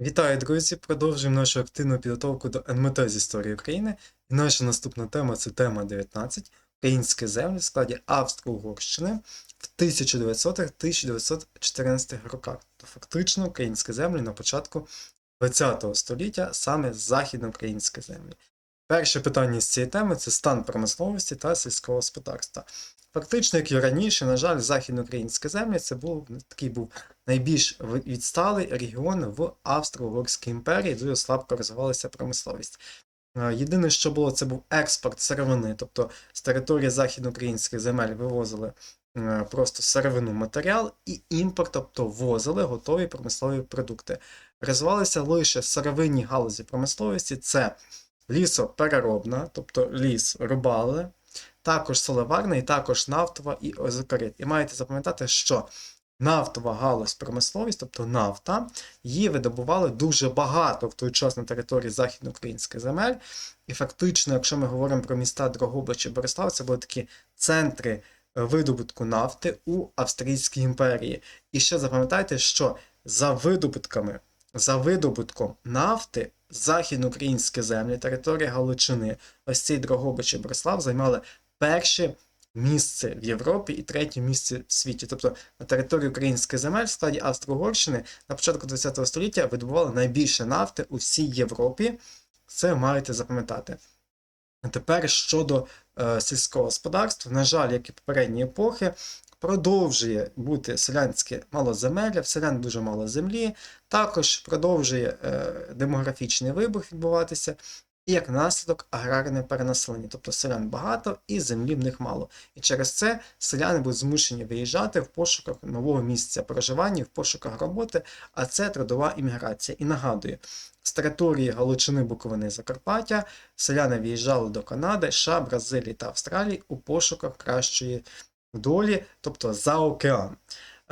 Вітаю, друзі! Продовжуємо нашу активну підготовку до НМТ з історії України. І наша наступна тема це тема 19 Українські землі в складі Австро-Угорщини в 1900-1914 роках. То фактично українські землі на початку ХХ століття, саме західноукраїнські землі. Перше питання з цієї теми це стан промисловості та сільського господарства. Фактично, як і раніше, на жаль, західноукраїнські землі це був такий був найбільш відсталий регіон в Австро-Угорській імперії, дуже слабко розвивалася промисловість. Е, Єдине, що було, це був експорт сировини, тобто з території західноукраїнських земель вивозили е, просто сировину матеріал і імпорт, тобто ввозили готові промислові продукти. Розвивалися лише сировинні галузі промисловості, це лісопереробна, тобто ліс рубали, також солеварна і також нафтова і озокорит. І маєте запам'ятати, що нафтова галузь промисловість, тобто нафта, її видобували дуже багато в той час на території західноукраїнських земель. І фактично, якщо ми говоримо про міста Дрогобич і Борислав, це були такі центри е, видобутку нафти у Австрійській імперії. І ще запам'ятайте, що за видобутками, за видобутком нафти західноукраїнські землі, територія Галичини, ось цей Дрогобич і Борислав займали перше місце в Європі і третє місце в світі. Тобто на території українських земель в складі Австро-Угорщини на початку ХХ століття видобували найбільше нафти у всій Європі. Це маєте запам'ятати. Тепер щодо е, сільського господарства, на жаль, як і попередні епохи, продовжує бути селянське малоземелля, в селян дуже мало землі, також продовжує е, демографічний вибух відбуватися, і як наслідок аграрне перенаселення, тобто селян багато і землі в них мало. І через це селяни будуть змушені виїжджати в пошуках нового місця проживання, в пошуках роботи, а це трудова імміграція. І нагадую, з території Галичини, Буковини, Закарпаття селяни виїжджали до Канади, США, Бразилії та Австралії у пошуках кращої долі, тобто за океан.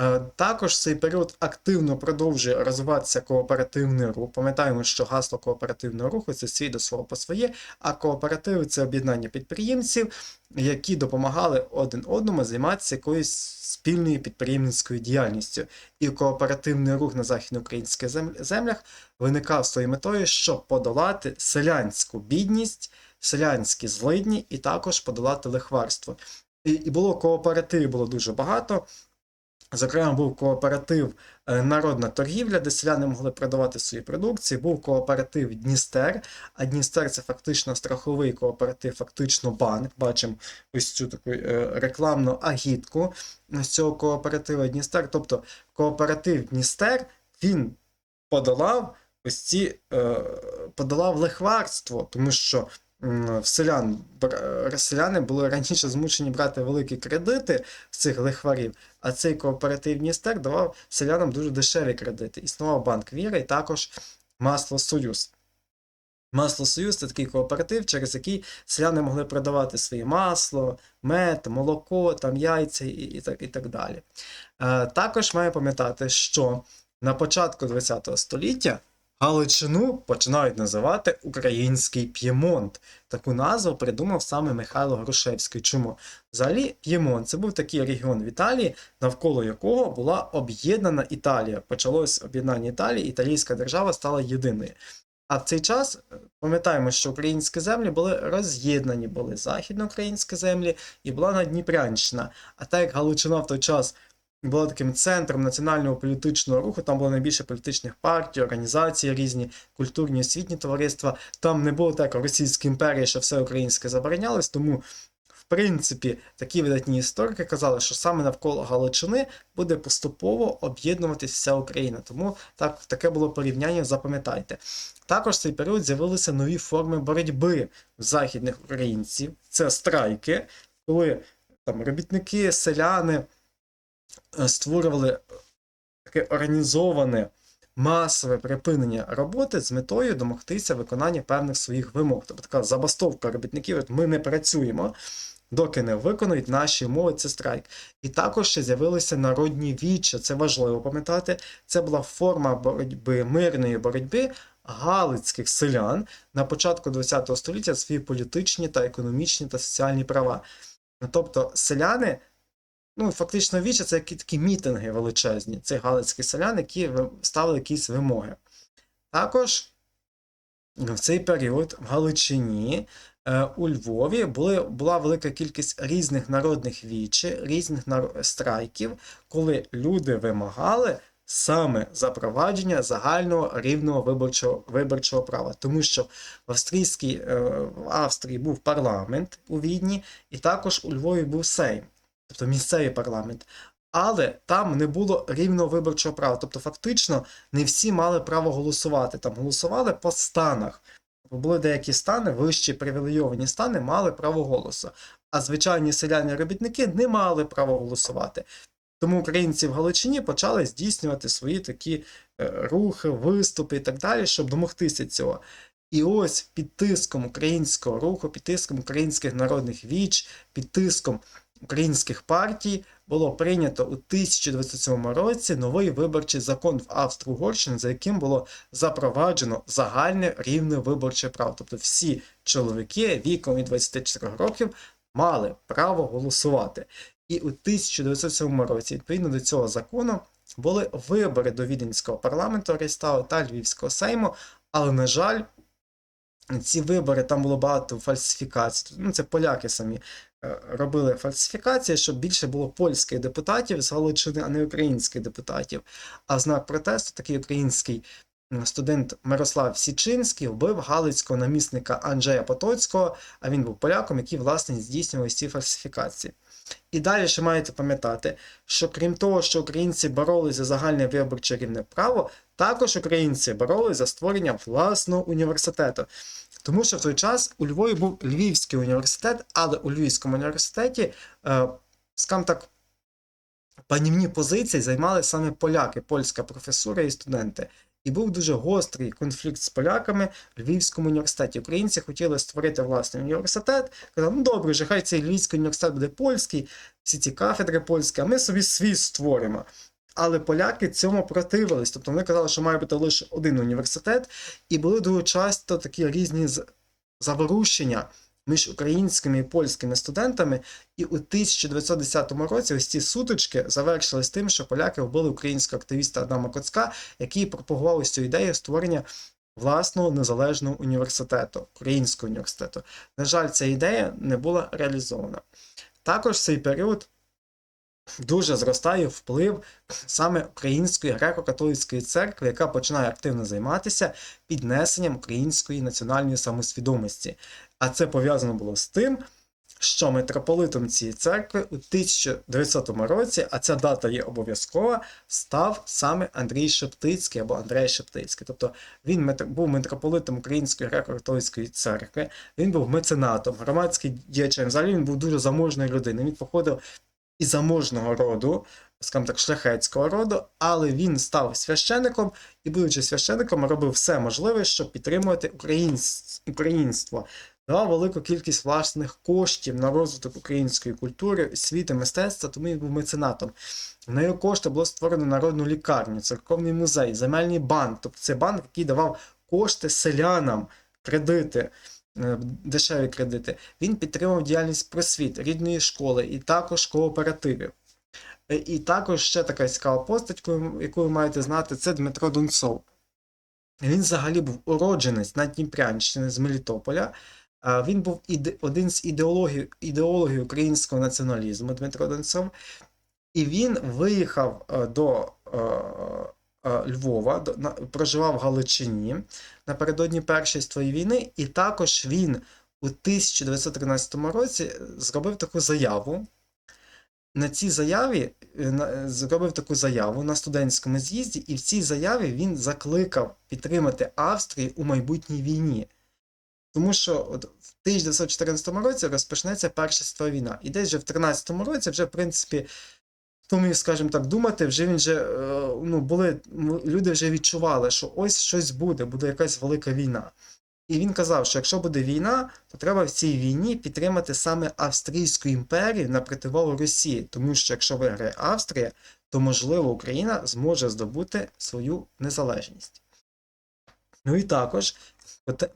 Е, Також в цей період активно продовжує розвиватися кооперативний рух. Пам'ятаємо, що гасло кооперативного руху це свій до свого по своє, а кооперативи це об'єднання підприємців, які допомагали один одному займатися якоюсь спільною підприємницькою діяльністю. І кооперативний рух на західноукраїнських зем- землях виникав своєю метою, щоб подолати селянську бідність, селянські злидні і також подолати лихварство. І, було кооперативів було дуже багато. Зокрема, був кооператив е, Народна торгівля, де селяни могли продавати свої продукції. Був кооператив Дністер. А Дністер це фактично страховий кооператив, фактично банк. Бачимо ось цю таку е, рекламну агітку з цього кооператива Дністер. Тобто кооператив Дністер він подолав ось ці е, подолав лихварство, тому що в селян селяни були раніше змушені брати великі кредити з цих лихварів. А цей кооператив Дністер давав селянам дуже дешеві кредити. Існував банк Віра і також Масло Союз. Масло Союз це такий кооператив, через який селяни могли продавати своє масло, мед, молоко, там яйця і, і, так, і так далі. Е, також маю пам'ятати, що на початку ХХ століття Галичину починають називати Український П'ємонт. Таку назву придумав саме Михайло Грушевський. Чому? Взагалі, П'ємонт це був такий регіон в Італії, навколо якого була об'єднана Італія. Почалось об'єднання Італії, італійська держава стала єдиною. А в цей час е, пам'ятаємо, що українські землі були роз'єднані, були західноукраїнські землі і була Надніпрянщина. А так як Галичина в той час була таким центром національного політичного руху, там було найбільше політичних партій, організацій різні, культурні освітні товариства. Там не було так Російській імперії, що все українське заборонялось, тому. В принципі, такі видатні історики казали, що саме навколо Галичини буде поступово об'єднуватися вся Україна. Тому так, таке було порівняння, запам'ятайте. Також в цей період з'явилися нові форми боротьби в західних українців. Це страйки, коли там робітники, селяни створювали таке організоване масове припинення роботи з метою домогтися виконання певних своїх вимог. Тобто така забастовка робітників, от ми не працюємо. Доки не виконують наші умови, це страйк. І також ще з'явилися народні віччя. Це важливо пам'ятати. Це була форма боротьби, мирної боротьби галицьких селян на початку ХХ століття свої політичні та економічні та соціальні права. Тобто селяни, ну фактично віччя це які такі мітинги величезні. Це галицькі селяни, які ви- ставили якісь вимоги. Також в цей період в Галичині, е, у Львові були, була велика кількість різних народних вічі, різних нар- страйків, коли люди вимагали саме запровадження загального рівного виборчого, виборчого права. Тому що в, австрійській, е, в Австрії був парламент у Відні, і також у Львові був Сейм, тобто місцевий парламент. Але там не було рівного виборчого права. Тобто, фактично, не всі мали право голосувати. Там голосували по станах. Були деякі стани, вищі привілейовані стани, мали право голосу. А звичайні селяни робітники не мали права голосувати. Тому українці в Галичині почали здійснювати свої такі е, рухи, виступи і так далі, щоб домогтися цього. І ось під тиском українського руху, під тиском українських народних віч, під тиском українських партій було прийнято у 1907 році новий виборчий закон в Австро-Угорщині, за яким було запроваджено загальне рівне виборче право. Тобто всі чоловіки віком від 24 років мали право голосувати. І у 1907 році, відповідно до цього закону, були вибори до Віденського парламенту Рейстагу та Львівського сейму, але, на жаль, ці вибори там було багато фальсифікацій. Ну, це поляки самі е, робили фальсифікації, щоб більше було польських депутатів з Галичини, а не українських депутатів. А знак протесту такий український студент Мирослав Січинський вбив галицького намісника Анджея Потоцького, а він був поляком, який, власне, здійснював ці фальсифікації. І далі ще маєте пам'ятати, що крім того, що українці боролися за загальне виборче рівне право, також українці боролися за створення власного університету. Тому що в той час у Львові був Львівський університет, але у Львівському університеті, е, скажімо так, панівні позиції займали саме поляки, польська професура і студенти. І був дуже гострий конфлікт з поляками в Львівському університеті. Українці хотіли створити власний університет. Казали, ну добре, вже хай цей Львівський університет буде польський, всі ці кафедри польські, а ми собі свій створимо. Але поляки цьому противились. Тобто вони казали, що має бути лише один університет, і були дуже часто такі різні заворушення між українськими і польськими студентами. І у 1910 році ось ці сутички завершились тим, що поляки вбили українського активіста Адама Коцка, який пропагував ось цю ідею створення власного незалежного університету, українського університету. На жаль, ця ідея не була реалізована. Також в цей період дуже зростає вплив саме Української греко-католицької церкви, яка починає активно займатися піднесенням української національної самосвідомості. А це пов'язано було з тим, що митрополитом цієї церкви у 1900 році, а ця дата є обов'язкова, став саме Андрій Шептицький або Андрей Шептицький. Тобто він був митрополитом Української греко-католицької церкви, він був меценатом, громадським діячем. Взагалі він був дуже заможною людиною. Він походив із заможного роду, скажімо так, шляхетського роду, але він став священником і, будучи священником, робив все можливе, щоб підтримувати українство. Давав велику кількість власних коштів на розвиток української культури, освіти, мистецтва, тому він був меценатом. На його кошти було створено народну лікарню, церковний музей, земельний банк. Тобто це банк, який давав кошти селянам, кредити, дешеві кредити. Він підтримував діяльність просвіт, рідної школи і також кооперативів. Е, І також ще така цікава постать, яку- ви маєте знати, це Дмитро Донцов. Він взагалі був уродженець на Дніпрянщині з Мелітополя. Він був один з ідеологів, ідеологів українського націоналізму Дмитро Донцов. І він виїхав е, до е, е, Львова, проживав в Галичині напередодні Першої світової війни, і також він у 1913 році зробив таку заяву. На цій заяві е, зробив таку заяву на студентському з'їзді, і в цій заяві він закликав підтримати Австрію у майбутній війні. Тому що от в 1914 році розпочнеться Перша світова війна. І десь вже в 13 році, вже, в принципі, тому, скажімо так, думати, вже він вже, е, ну, були, люди вже відчували, що ось щось буде, буде якась велика війна. І він казав, що якщо буде війна, то треба в цій війні підтримати саме Австрійську імперію на противагу Росії, тому що якщо виграє Австрія, то можливо Україна зможе здобути свою незалежність. Ну і також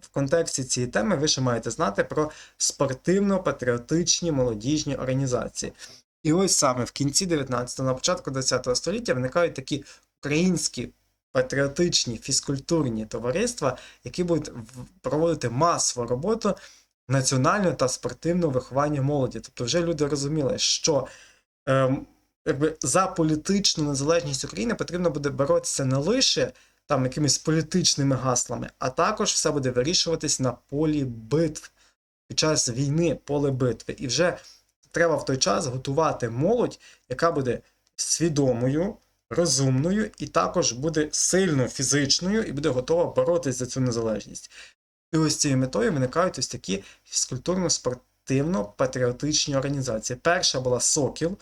в контексті цієї теми ви ще маєте знати про спортивно-патріотичні молодіжні організації. І ось саме в кінці 19-го, на початку 20 століття виникають такі українські патріотичні фізкультурні товариства, які будуть проводити масову роботу національного та спортивного виховання молоді. Тобто вже люди розуміли, що ем, якби за політичну незалежність України потрібно буде боротися не лише там якимись політичними гаслами, а також все буде вирішуватись на полі битв під час війни, поле битви. І вже треба в той час готувати молодь, яка буде свідомою, розумною і також буде сильно фізичною і буде готова боротись за цю незалежність. І ось цією метою виникають ось такі фізкультурно-спортивно-патріотичні організації. Перша була Сокіл,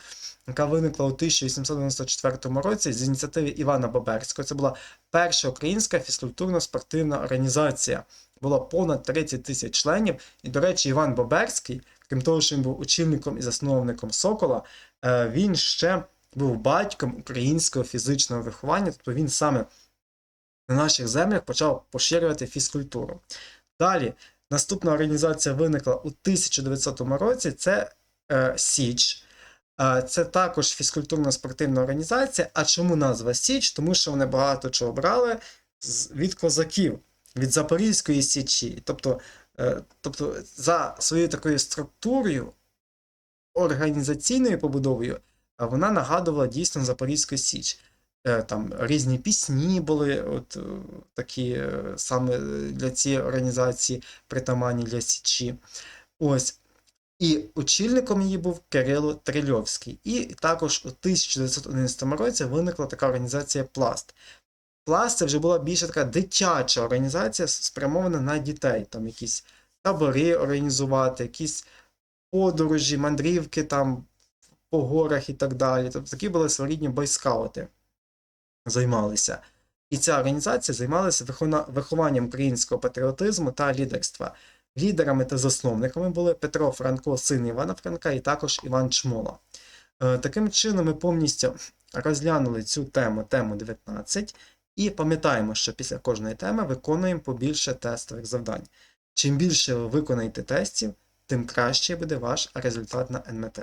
яка виникла у 1894 році з ініціативи Івана Боберського. Це була перша українська фізкультурно-спортивна організація. Було понад 30 тисяч членів. І, до речі, Іван Боберський, крім того, що він був очільником і засновником Сокола, е, він ще був батьком українського фізичного виховання, тобто він саме на наших землях почав поширювати фізкультуру. Далі, наступна організація виникла у 1900 році. Це е, Січ. Е, Це також фізкультурно-спортивна організація. А чому назва Січ? Тому що вони багато чого брали від козаків, від Запорізької Січі. Тобто, тобто за своєю такою структурою, організаційною побудовою, а вона нагадувала дійсно Запорізьку Січ. Е, Там різні пісні були, от е, такі е, саме для цієї організації притаманні для Січі. Ось. І очільником її був Кирило Трильовський. І також у 1911 році виникла така організація Пласт. Пласт це вже була більше така дитяча організація, спрямована на дітей. Там якісь табори організувати, якісь подорожі, мандрівки там по горах і так далі. Тобто такі були своєрідні бойскаути займалися. І ця організація займалася вихованням українського патріотизму та лідерства. Лідерами та засновниками були Петро Франко, син Івана Франка, і також Іван Чмола. Е, Таким чином, ми повністю розглянули цю тему, тему 19, і пам'ятаємо, що після кожної теми виконуємо побільше тестових завдань. Чим більше ви виконаєте тестів, тим краще буде ваш результат на НМТ.